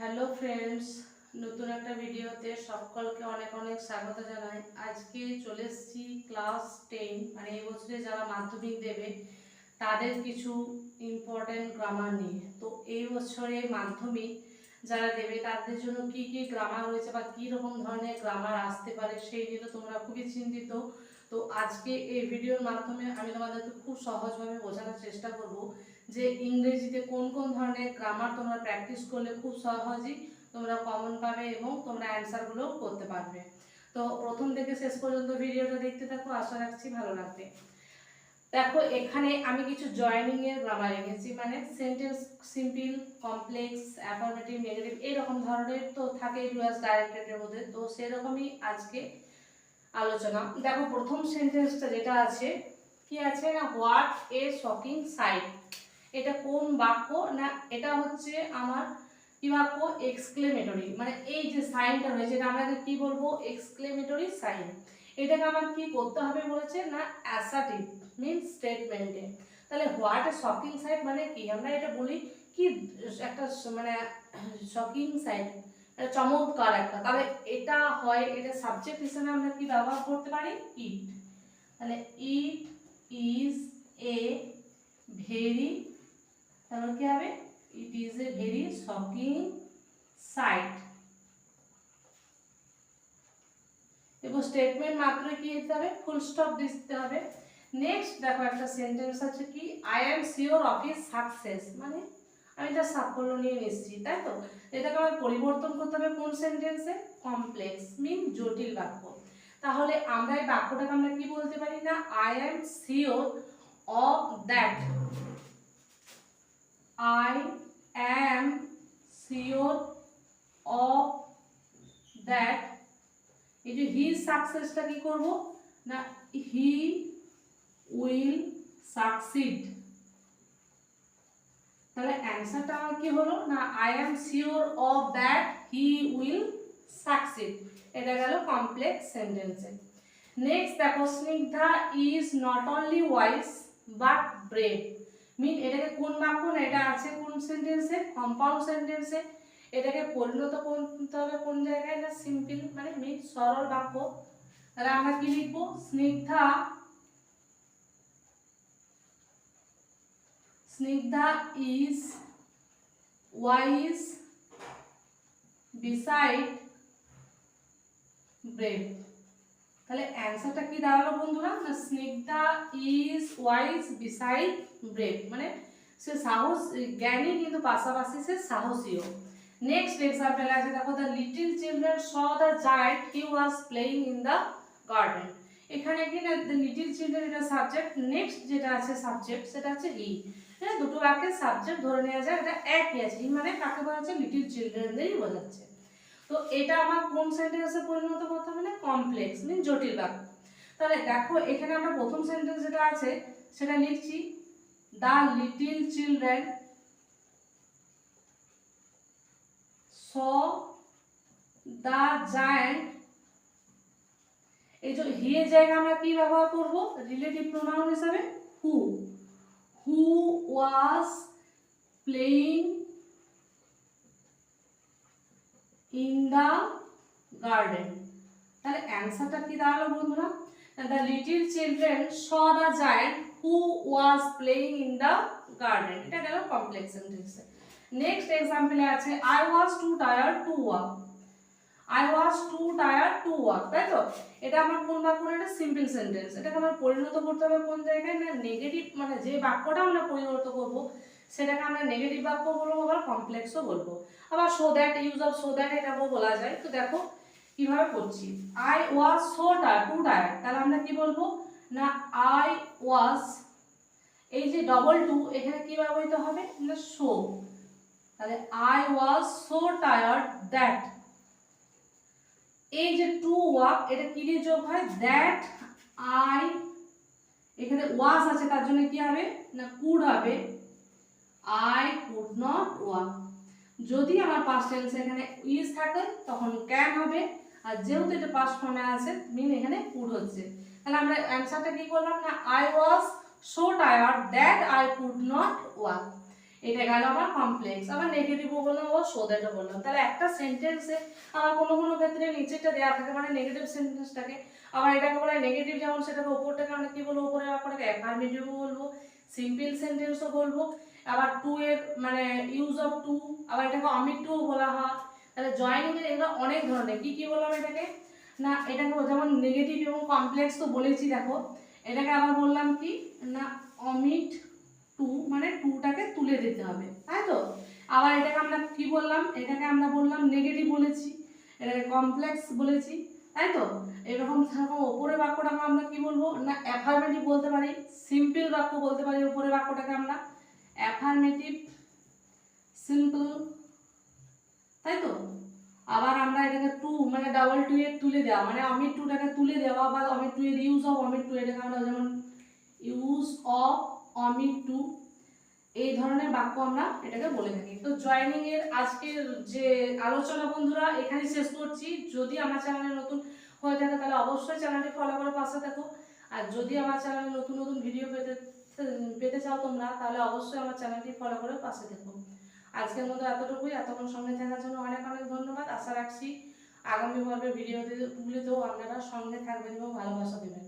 Hello friends, নতুন একটা ভিডিওতে সকলকে অনেক অনেক স্বাগত জানাই। আজকে চলে এসেছি ক্লাস টেন মানে এই বছরে যারা মাধ্যমিক দেবে, তাদের কিছু ইম্পর্ট্যান্ট গ্রামার নিয়ে। তো এই বছরে মাধ্যমিক যারা দেবে, তাদের জন্য কি কি গ্রামার রয়েছে বা কী রকম ধরনের গ্রামার আসতে পারে, সেই নিয়ে তোমরা খুবই চিন্তিত। তো আজকে এই ভিডিওর মাধ্যমে আমি তোমাদেরকে খুব সহজভাবে বোঝানোর চেষ্টা করব যে ইংরেজিতে কোন কোন ধরনের গ্রামার তোমরা প্র্যাকটিস করলে খুব সহজেই তোমরা কমন পাবে এবং তোমরা অ্যান্সারগুলো করতে পারবে। তো প্রথম থেকে শেষ পর্যন্ত ভিডিওটা দেখতে থাকো, আশা রাখছি ভালো লাগবে। দেখো, এখানে আমি কিছু জয়েনিং এর গ্রামার রেখেছি মানে sentence simple complex affirmative negative এরকম ধরনের তো থাকে ইউএস ডাইরেক্টরের মধ্যে। তো সেরকমই আজকে আলোচনা। দেখো, প্রথম সেন্টেন্সটা যেটা আছে, কি আছে না হোয়াট এ শকিং সাইট এটা কোন বাক্য না এটা হচ্ছে আমার কি বাক্য? এক্সক্লেমেটরি মানে এই যে সাইনটা রয়েছে, এটা আমরা কি বলব? এক্সক্লেমেটরি সাইন এটাকে আমার কি করতে হবে বলেছে না অ্যাসাটিভ মিনস স্টেটমেন্টে তাহলে হোয়াট এ শকিং সাইট মানে কি? আমরা এটা বলি কি একটা মানে শকিং সাইট চমৎকার একটা তাহলে এটা হয়, এটা সাবজেক্ট হিসেবে আমরা কি ব্যবহার করতে পারি? ইট তাহলে ইট ইজ এ ভেরি তারপর কি হবে? It is a very shocking sight এবং স্টেটমেন্ট মাত্র কি দিতে হবে? ফুল স্টপ দিতে হবে। নেক্সট দেখো একটা সেন্টেন্স আছে কি? I am sure of is success মানে আমি তার সাফল্য নিয়ে নিশ্চিত তাই তো? এটাকে আমার পরিবর্তন করতে হবে কোন সেন্টেন্সে কমপ্লেক্স মিন জটিল বাক্য। তাহলে আমরা এই বাক্যটাকে আমরা কি বলতে পারি না? I am sure of that I am sure of that এই যে হি সাকসেসটা কি করব? না হি উইল সাকসিড তাহলে অ্যান্সারটা আমার কি হলো? না I am sure of that he will succeed এটা গেল কমপ্লেক্স সেন্টেন্সে নেক্সট দেখো Snigdha is not only wise but brave mean এটাকে কোন বাক্য? না, এটা আছে কোন সেন্টেন্সে কম্পাউন্ড সেন্টেন্সে এটাকে পরিণত করতে হবে কোন জায়গায়? না সিম্পল মানে মিন সরল বাক্য। তাহলে আমরা কি লিখব? Snigdha Snigdha is wise beside brave তাহলে অ্যান্সারটা কি দাঁড়াল বন্ধুরা? না Snigdha is wise beside brave মানে সে সাহস, জ্ঞানী কিন্তু পাশাপাশি সে সাহসীও। নেক্সট এক্সাম্পল আছে, দেখো the little children saw the giant he was playing in the garden এখানে কি না লিটিল চিলড্রেন এটা সাবজেক্ট নেক্সট যেটা আছে সাবজেক্ট সেটা হচ্ছে হি হ্যাঁ দুটো বাক্যের সাবজেক্ট ধরে নেওয়া যায়, এটা একই আছে। মানে কাকে বোঝাচ্ছে লিটিল চিলড্রেনদেরই বোঝাচ্ছে তো এটা আমার কোন সেন্টেন্সে পরিণত করতে হবে কমপ্লেক্স মিন জটিল বাক্য। তাহলে দেখো, এখানে আমরা প্রথম সেন্টেন্স যেটা আছে, সেটা লিখছি the little children saw the giant এই যে হি এর জায়গায় আমরা কি ব্যবহার করব? রিলেটিভ প্রোনাউন হিসাবে who who was playing in the garden তাহলে অ্যান্সারটা কি দাঁড়াল বন্ধুরা? The little children saw the giant who was playing in the garden এটা গেল কমপ্লেক্স সেন্টেন্সে নেক্সট এক্সাম্পলে আছে I was too tired to walk I was too tired to walk তাই তো? এটা আমার কোন বাক্য না এটা সিম্পল সেন্টেন্স এটাকে আমার পরিণত করতে হবে কোন জায়গায়? না নেগেটিভ মানে যে বাক্যটা আমরা পরিণত করব, সেটাকে আমরা নেগেটিভ বাক্য বলব আবার কমপ্লেক্সও বলব। আবার so that use of so that এটাকেও বলা যায়। তো দেখো, কীভাবে করছি? I was so tired to tired তাহলে আমরা কি বলব? না আই ওয়াজ এই যে ডবল টু এখানে কি ব্যবহৃত হবে? না সো তাহলে I was so tired that এই যে টু ওয়াক এটা কি দিয়ে যোগ হয়? দ্যাট আই এখানে ওয়াজ আছে, তার জন্য কি হবে? না কুড হবে। আই কুড নট ওয়াক যদি আমার পাস্ট টেন্স এখানে ইজ থাকে, তখন ক্যান হবে। আর যেহেতু এটা পাস্ট ফর্মে আছে মিন এখানে কুড হচ্ছে। তাহলে আমরা অ্যান্সারটা কি করলাম না? I was so tired that I could not walk এটা গেল আমার কমপ্লেক্স আবার নেগেটিভও বললাম আবার সোদাটা বললাম তাহলে একটা সেন্টেন্সে আমার কোনো কোনো ক্ষেত্রে নিচেটা দেওয়া থাকে মানে নেগেটিভ সেন্টেন্সটাকে আবার এটাকে বলা নেগেটিভ যেমন সেটাকে ওপরটাকে আমরা কি বলব? ওপরে বাক্যটাকে অ্যাফার্মেটিভও বলব সিম্পল সেন্টেন্সও বলব। আবার টু এর মানে ইউজ অফ টু আবার এটাকে অমিট টুও বলা হয়। তাহলে জয়নিং এর এগুলো অনেক ধরনের। কি কি বললাম এটাকে? না, এটাকে যেমন নেগেটিভ এবং কমপ্লেক্স তো বলেছি, দেখো। এটাকে আবার বললাম কি? না অমিট টু মানে টুটাকে তুলে দিতে হবে তাই তো আবার এটাকে আমরা কি বললাম, এটাকে আমরা বললাম নেগেটিভ বলেছি, এটাকে কমপ্লেক্স বলেছি, তাই তো? এরকম সেরকম ওপরে বাক্যটাকে আমরা কি বলব? না অ্যাফার্মেটিভ বলতে পারি সিম্পল বাক্য বলতে পারি ওপরে বাক্যটাকে আমরা। অ্যাফার্মেটিভ সিম্পল তাই তো? আবার আমরা এটাকে টু মানে ডাবল টু এর তুলে দেওয়া মানে অমিট টুটাকে তুলে দেওয়া বা অমিট টু এর ইউজ অফ অমিট টু এটাকে আমরা যেমন ইউজ অফ অমিট টু এই ধরনের বাক্য আমরা এটাকে বলে থাকি। তো জয়নিং এর আজকের যে আলোচনা বন্ধুরা, এখানে শেষ করছি। যদি আমার চ্যানেলে নতুন হয়ে থাকে, তাহলে অবশ্যই চ্যানেলটি ফলো করে পাশে থাকো। আর যদি আমার চ্যানেলে নতুন নতুন ভিডিও পেতে পেতে চাও তোমরা, তাহলে অবশ্যই আমার চ্যানেলটি ফলো করে পাশে থেকো। আজকের মতো এতটুকুই। এতক্ষণ সঙ্গে থাকার জন্য অনেক অনেক ধন্যবাদ। আশা রাখছি আগামী পর্বের ভিডিওগুলিতেও আপনারা সঙ্গে থাকবেন এবং ভালোবাসা দেবেন।